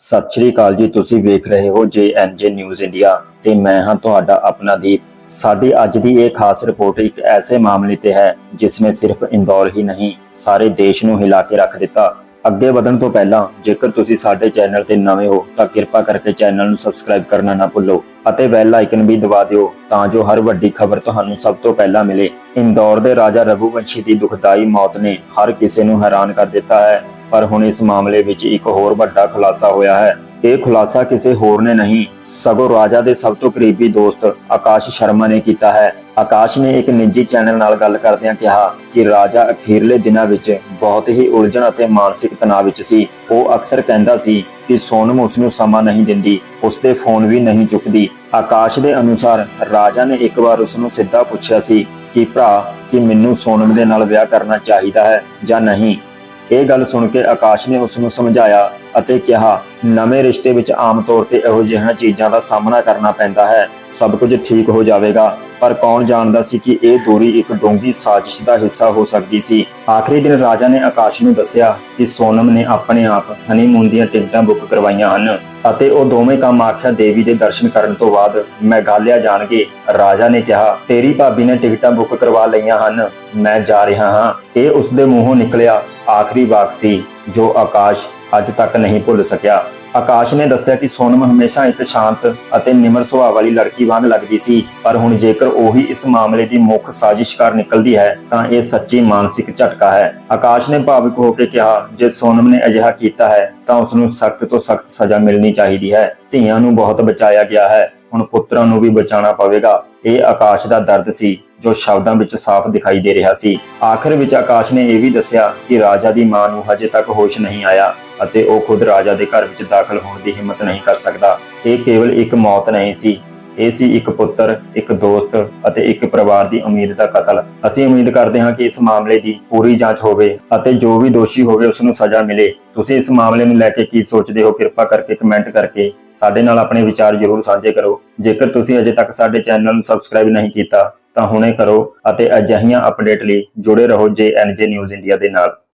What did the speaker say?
ਸਤਿ ਸ਼੍ਰੀ ਅਕਾਲ ਜੀ, ਤੁਸੀਂ ਵੇਖ ਰਹੇ ਹੋ ਜੇਐਨਜੇ ਨਿਊਜ਼ ਇੰਡੀਆ ਤੇ ਮੈਂ ਹਾਂ ਤੁਹਾਡਾ ਆਪਣਾ ਦੀਪ। ਸਾਡੀ ਅੱਜ ਦੀ ਇਹ ਖਾਸ ਰਿਪੋਰਟ ਇੱਕ ਐਸੇ ਮਾਮਲੇ ਤੇ ਹੈ ਜਿਸ ਨੇ ਸਿਰਫ ਇੰਦੌਰ ਹੀ ਨਹੀਂ, ਸਾਰੇ ਦੇਸ਼ ਨੂੰ ਹਿਲਾ ਕੇ ਰੱਖ ਦਿੱਤਾ। ਅੱਗੇ ਵਧਣ ਤੋਂ ਪਹਿਲਾਂ, ਜੇਕਰ ਤੁਸੀਂ ਸਾਡੇ ਚੈਨਲ ਤੇ ਨਵੇਂ ਹੋ, ਤਾਂ ਕਿਰਪਾ ਕਰਕੇ ਚੈਨਲ ਨੂੰ ਸਬਸਕ੍ਰਾਈਬ ਕਰਨਾ ਨਾ ਭੁੱਲੋ ਅਤੇ ਬੈਲ ਆਈਕਨ ਵੀ ਦਬਾ ਦਿਓ ਤਾਂ ਜੋ ਹਰ ਵੱਡੀ ਖਬਰ ਤੁਹਾਨੂੰ ਸਭ ਤੋਂ ਪਹਿਲਾਂ ਮਿਲੇ। ਇੰਦੌਰ ਦੇ ਰਾਜਾ ਰਘੁਵੰਸ਼ੀ ਦੀ ਦੁਖਦਾਈ ਮੌਤ ਨੇ ਹਰ ਕਿਸੇ ਨੂੰ ਹੈਰਾਨ ਕਰ ਦਿੱਤਾ ਹੈ। ਪਰ ਹੁਣ ਇਸ ਮਾਮਲੇ ਵਿੱਚ ਇੱਕ ਹੋਰ ਵੱਡਾ ਖੁਲਾਸਾ ਹੋਇਆ ਹੈ। ਇਹ ਖੁਲਾਸਾ ਕਿਸੇ ਹੋਰ ਨੇ ਨਹੀਂ, ਸਗੋਂ ਰਾਜਾ ਦੇ ਸਭ ਤੋਂ ਕਰੀਬੀ ਦੋਸਤ ਆਕਾਸ਼ ਸ਼ਰਮਾ ਨੇ ਕੀਤਾ ਹੈ। ਆਕਾਸ਼ ਨੇ ਇੱਕ ਨਿੱਜੀ ਚੈਨਲ ਨਾਲ ਗੱਲ ਕਰਦਿਆਂ ਕਿਹਾ ਕਿ ਰਾਜਾ ਅਖੀਰਲੇ ਦਿਨਾਂ ਵਿੱਚ ਬਹੁਤ ਹੀ ਉਲਝਣ ਅਤੇ ਮਾਨਸਿਕ ਤਣਾਅ ਵਿੱਚ ਸੀ। ਉਹ ਅਕਸਰ ਕਹਿੰਦਾ ਸੀ ਕਿ ਸੋਨਮ ਉਸ ਨੂੰ ਸਮਾਂ ਨਹੀਂ ਦਿੰਦੀ, ਉਸ ਦੇ ਫੋਨ ਵੀ ਨਹੀਂ ਚੁੱਕਦੀ। ਆਕਾਸ਼ ਦੇ ਅਨੁਸਾਰ ਰਾਜਾ ਨੇ ਇੱਕ ਵਾਰ ਉਸ ਨੂੰ ਸਿੱਧਾ ਪੁੱਛਿਆ ਸੀ ਕਿ ਭਰਾ, ਕਿ ਮੈਨੂੰ ਸੋਨਮ ਦੇ ਨਾਲ ਵਿਆਹ ਕਰਨਾ ਚਾਹੀਦਾ ਹੈ ਜਾਂ ਨਹੀਂ? ਇਹ ਗੱਲ ਸੁਣ ਕੇ ਆਕਾਸ਼ ਨੇ ਉਸ ਨੂੰ ਸਮਝਾਇਆ ਅਤੇ ਕਿਹਾ, ਨਵੇਂ ਰਿਸ਼ਤੇ ਵਿੱਚ ਆਮ ਤੌਰ ਤੇ ਇਹੋ ਜਿਹੀਆਂ ਚੀਜ਼ਾਂ ਦਾ ਸਾਹਮਣਾ ਕਰਨਾ ਪੈਂਦਾ ਹੈ। ਸਭ ਕੁਝ ਠੀਕ ਹੋ ਜਾਵੇਗਾ। ਪਰ ਕੌਣ ਜਾਣਦਾ ਸੀ ਕਿ ਇਹ ਦੂਰੀ ਇੱਕ ਡੂੰਘੀ ਸਾਜ਼ਿਸ਼ ਦਾ ਹਿੱਸਾ ਹੋ ਸਕਦੀ ਸੀ? ਆਖਰੀ ਦਿਨ ਰਾਜਾ ਨੇ ਆਕਾਸ਼ ਨੂੰ ਦੱਸਿਆ ਕਿ ਸੋਨਮ ਨੇ ਆਪਣੇ ਆਪ ਹਨੀਮੂਨ ਦੀਆਂ ਟਿਕਟਾਂ ਬੁੱਕ ਕਰਵਾਈਆਂ ਹਨ ਅਤੇ ਉਹ ਦੋਵੇਂ ਕੰਮ ਆਖਿਆ ਦੇਵੀ ਦੇ ਦਰਸ਼ਨ ਕਰਨ ਤੋਂ ਬਾਅਦ ਮੈਘਾਲਿਆ ਜਾਣਗੇ। ਰਾਜਾ ਨੇ ਕਿਹਾ, ਤੇਰੀ ਭਾਬੀ ਨੇ ਟਿਕਟਾਂ ਬੁੱਕ ਕਰਵਾ ਲਈਆਂ ਹਨ। ਮੈਂ ਜਾ ਰਿਹਾ ਹਾਂ। ਇਹ ਉਸ ਦੇ ਮੂੰਹੋਂ ਨਿਕਲਿਆ ਆਖਰੀ ਵਾਕ ਸੀ, ਜੋ ਆਕਾਸ਼ ਅੱਜ ਤੱਕ ਨਹੀਂ ਭੁੱਲ ਸਕਿਆ। ਆਕਾਸ਼ ਨੇ ਦੱਸਿਆ ਕਿ ਸੋਨਮ ਹਮੇਸ਼ਾ ਇੱਕ ਸ਼ਾਂਤ ਅਤੇ ਨਿਮਰ ਸੁਭਾਅ ਵਾਲੀ ਲੜਕੀ ਵਾਂਗ ਲੱਗਦੀ ਸੀ, ਪਰ ਹੁਣ ਜੇਕਰ ਉਹੀ ਇਸ ਮਾਮਲੇ ਦੀ ਮੁੱਖ ਸਾਜ਼ਿਸ਼ਕਾਰ ਨਿਕਲਦੀ ਹੈ, ਤਾਂ ਇਹ ਸੱਚੀ ਮਾਨਸਿਕ ਝਟਕਾ ਹੈ। ਆਕਾਸ਼ ਨੇ ਭਾਵੁਕ ਹੋ ਕੇ ਕਿਹਾ, ਜੇ ਸੋਨਮ ਨੇ ਅਜਿਹਾ ਕੀਤਾ ਹੈ, ਤਾਂ ਉਸ ਨੂੰ ਸਖਤ ਤੋਂ ਸਖਤ ਸਜ਼ਾ ਮਿਲਣੀ ਚਾਹੀਦੀ ਹੈ। ਧੀਆਂ ਨੂੰ ਬਹੁਤ ਬਚਾਇਆ ਗਿਆ ਹੈ, ਹੁਣ ਪੁੱਤਰਾਂ ਨੂੰ ਵੀ ਬਚਾਉਣਾ ਪਵੇਗਾ। ਇਹ ਆਕਾਸ਼ ਦਾ ਦਰਦ ਸੀ, ਜੋ ਸ਼ਬਦਾਂ ਵਿੱਚ ਸਾਫ਼ ਦਿਖਾਈ ਦੇ ਰਿਹਾ ਸੀ। ਆਖਰ ਵਿੱਚ ਆਕਾਸ਼ ਨੇ ਇਹ ਵੀ ਦੱਸਿਆ ਕਿ ਰਾਜਾ ਦੀ ਮਾਂ ਨੂੰ ਹਜੇ ਤੱਕ ਹੋਸ਼ ਨਹੀਂ ਆਇਆ। ਅਤੇ ਉਹ ਖੁਦ ਰਾਜਾ ਦੇ ਘਰ ਵਿੱਚ ਦਾਖਲ ਹੋਣ ਦੀ ਹਿੰਮਤ ਨਹੀਂ ਕਰ ਸਕਦਾ। ਇਹ ਕੇਵਲ ਇੱਕ ਮੌਤ ਨਹੀਂ ਸੀ। ਇਹ ਸੀ ਇੱਕ ਪੁੱਤਰ, ਇੱਕ ਦੋਸਤ ਅਤੇ ਇੱਕ ਪਰਿਵਾਰ ਦੀ ਉਮੀਦ ਦਾ ਕਤਲ। ਅਸੀਂ ਉਮੀਦ ਕਰਦੇ ਹਾਂ ਕਿ ਇਸ ਮਾਮਲੇ ਦੀ ਪੂਰੀ ਜਾਂਚ ਹੋਵੇ ਅਤੇ ਜੋ ਵੀ ਦੋਸ਼ੀ ਹੋਵੇ ਉਸ ਨੂੰ ਸਜ਼ਾ ਮਿਲੇ। ਤੁਸੀਂ ਇਸ ਮਾਮਲੇ ਨੂੰ ਲੈ ਕੇ ਕੀ ਸੋਚਦੇ ਹੋ, ਕਿਰਪਾ ਕਰਕੇ ਕਮੈਂਟ ਕਰਕੇ ਸਾਡੇ ਨਾਲ ਆਪਣੇ ਵਿਚਾਰ ਜ਼ਰੂਰ ਸਾਂਝੇ ਕਰੋ। ਜੇਕਰ ਤੁਸੀਂ ਅਜੇ ਤੱਕ ਸਾਡੇ ਚੈਨਲ ਨੂੰ ਸਬਸਕ੍ਰਾਈਬ ਨਹੀਂ ਕੀਤਾ, ਤਾਂ ਹੁਣੇ ਕਰੋ ਅਤੇ ਅਜਿਹੀਆਂ ਅਪਡੇਟ ਲਈ ਜੁੜੇ ਰਹੋ ਜੇ ਜੇਐਨਜੇ ਨਿਊਜ਼ ਇੰਡੀਆ ਦੇ ਨਾਲ।